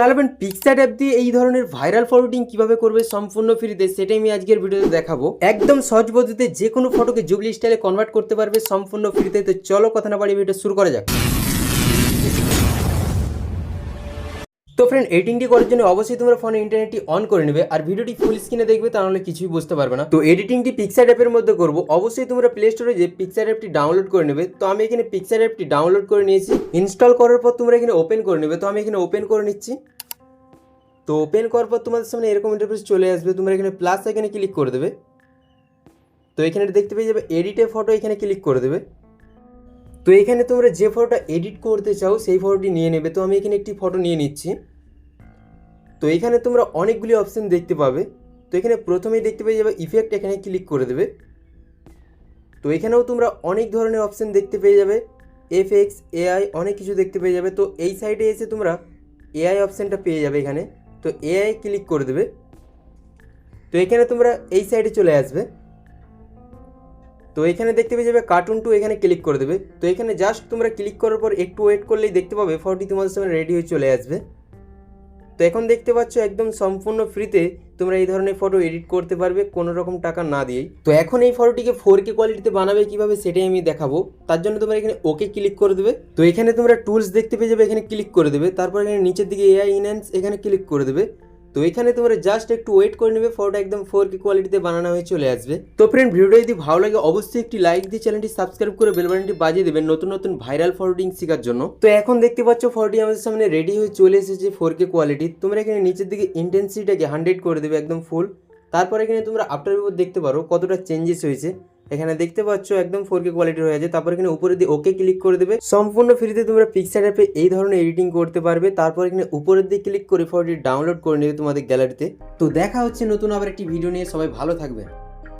Alben picture app দিয়ে এই ধরনের ভাইরাল ফটোটিং কীভাবে করবে সম্পূর্ণ ফ্রিতে সেটাই আমি আজকের ভিডিওতে দেখাবো। একদম সহজ পদ্ধতিতে যে কোনো ফটোকে জুবলি স্টাইলে কনভার্ট করতে পারবে সম্পূর্ণ ফ্রিতে তো। চলো কথা না বাড়িয়ে ভিডিও শুরু করা যাক। তো ফ্রেন্ড এডিটিংটি করার জন্য অবশ্যই তোমরা ফোনে ইন্টারনেটটি অন করে নেবে। আর ভিডিওটি ফুল স্ক্রিনে দেখবে তাহলে কিছুই বুঝতে পারবে না। তো এডিটিংটি পিকচার অ্যাপের মধ্যে করব। অবশ্যই তোমরা প্লে স্টোরে যে পিকচার অ্যাপটি ডাউনলোড করে নেবে, তো আমি এখানে পিকচার অ্যাপটি ডাউনলোড করে নিয়েছি। ইনস্টল করার পর তোমরা এখানে ওপেন করে নেবে। তো আমি এখানে ওপেন করে নিচ্ছি। তো ওপেন করার পর তোমাদের সামনে এরকম ইন্টারফেস চলে আসবে। তোমরা এখানে প্লাস এখানে ক্লিক করে দেবে। তো এখানে দেখতে পেয়ে যাবে এডিটে ফটো এখানে ক্লিক করে দেবে। তো এখানে তোমরা যে ফটোটা এডিট করতে চাও, সেই ফটোটি নিয়ে নেবে। তো আমি এখানে একটি ফটো নিয়ে নিচ্ছি। তো এখানে তোমরা অনেকগুলি অপশন দেখতে পাবে। তো এখানে প্রথমেই দেখতে পেয়ে যাবে ইফেক্ট এখানে ক্লিক করে দেবে। তো এখানেও তোমরা অনেক ধরনের অপশন দেখতে পেয়ে যাবে। এফ এক্স এআই অনেক কিছু দেখতে পেয়ে যাবে। তো এই সাইডে এসে তোমরা এআই অপশানটা পেয়ে যাবে এখানে। তো এআই ক্লিক করে দেবে। তো এখানে তোমরা এই সাইডে চলে আসবে। তো এখানে দেখতে পেয়ে যাবে কার্টুন টু এখানে ক্লিক করে দেবে। তো এখানে জাস্ট তোমরা ক্লিক করার পর একটু ওয়েট করলেই দেখতে পাবে ফটোটি তোমাদের সামনে রেডি হয়ে চলে আসবে। তো এখন দেখতে পাচ্ছ একদম সম্পূর্ণ ফ্রিতে তোমরা এই ধরনের ফটো এডিট করতে পারবে কোনো রকম টাকা না দিয়েই। তো এখন এই ফটোটিকে ফোর কে কোয়ালিটিতে বানাবে কীভাবে সেটাই আমি দেখাবো। তার জন্য তোমরা এখানে ওকে ক্লিক করে দেবে। তো এখানে তোমরা টুলস দেখতে পেয়ে যাবে এখানে ক্লিক করে দেবে। তারপর এখানে নিচের দিকে এআই ইনহ্যান্স এখানে ক্লিক করে দেবে। তো এখানে তোমরা জাস্ট একটু ওয়েট করে নেবে, ফটোটা একদম ফোর কে কোয়ালিটিতে বানানো হয়ে চলে আসবে। তো ফ্রেন্ড ভিডিওটা যদি ভালো লাগে, অবশ্যই একটি লাইক দিয়ে চ্যানেলটি সাবস্ক্রাইব করে বেল বাটনটি বাজিয়ে দেবেন নতুন নতুন ভাইরাল ফটোটিং শেখার জন্য। তো এখন দেখতে পাচ্ছ ফটোটি আমাদের সামনে রেডি হয়ে চলে এসেছে ফোর কে কোয়ালিটি তোমরা এখানে নিচের দিকে ইন্টেন্সিটিটাকে হান্ড্রেড করে দেবে একদম ফুল তারপর এখানে তোমরা আফটার ভিউ দেখতে পারো কতটা চেঞ্জেস হয়েছে। এখানে দেখতে পাচ্ছ একদম ফোর কে কোয়ালিটির হয়ে আছে। তারপর এখানে উপরে দিয়ে ওকে ক্লিক করে দেবে। সম্পূর্ণ ফ্রিতে তোমরা পিকচার অ্যাপে এই ধরনের এডিটিং করতে পারবে। তারপর এখানে উপরের দিয়ে ক্লিক করে ফটোটি ডাউনলোড করে নেবে তোমাদের গ্যালারিতে তো দেখা হচ্ছে নতুন আবার একটি ভিডিও নিয়ে। সবাই ভালো থাকবে